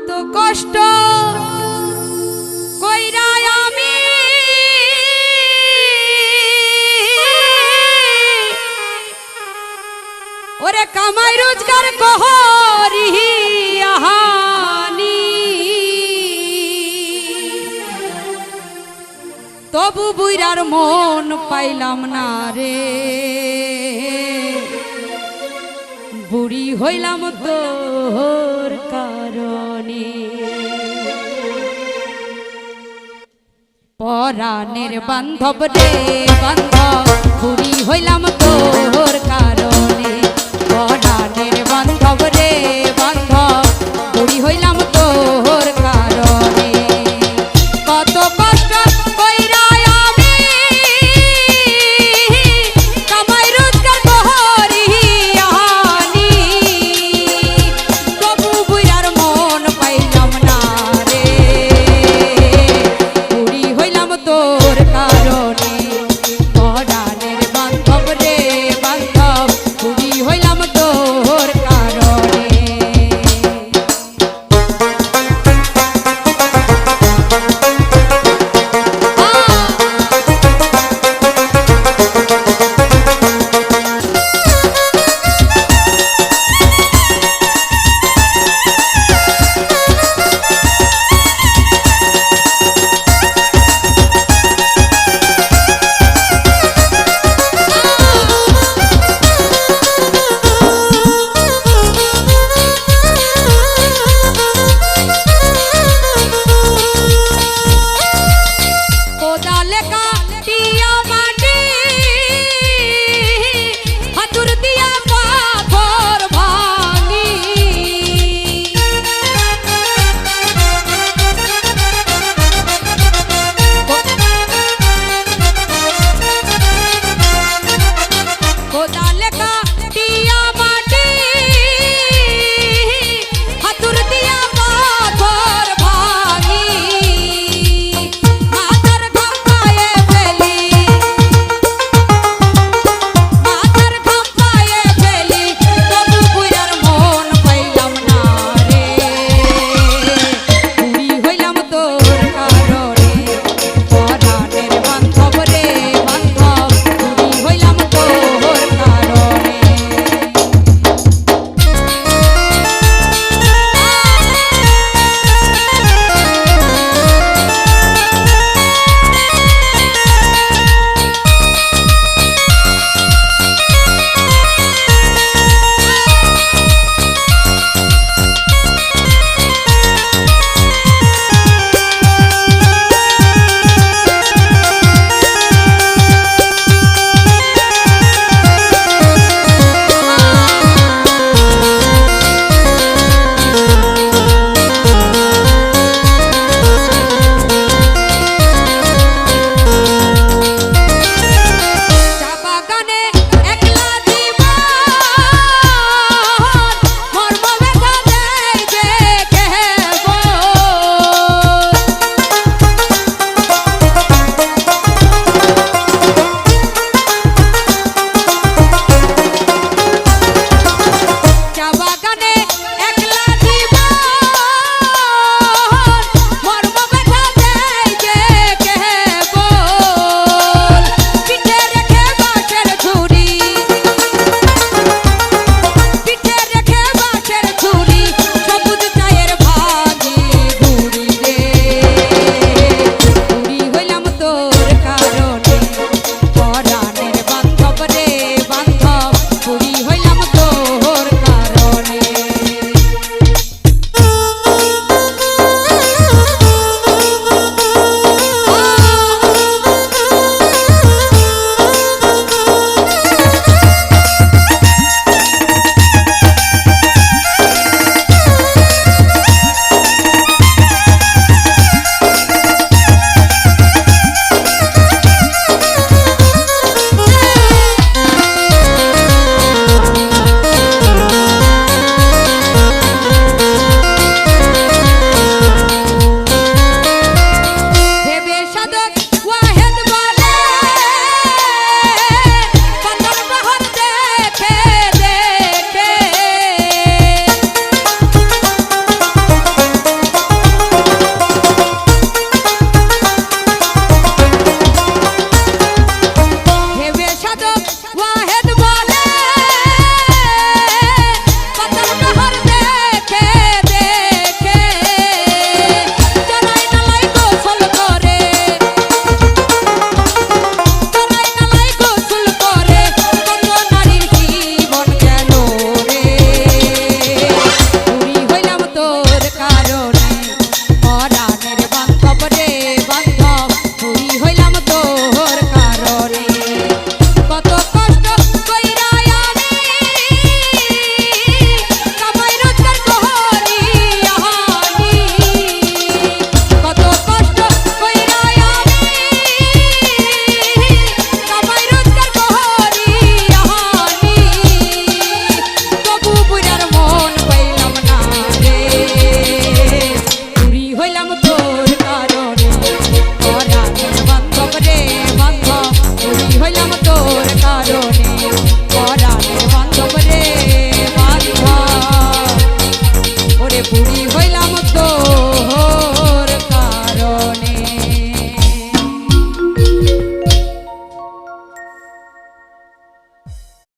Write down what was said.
কত কষ্ট কইরা আমি। ওরে কামাই রোজগার কহরি আহানি। তবু বুইরার মন পাইলাম না রে। বুড়ি হইলাম তোর পরাণের বান্ধব রে বান্ধব পুরী হইলাম তোর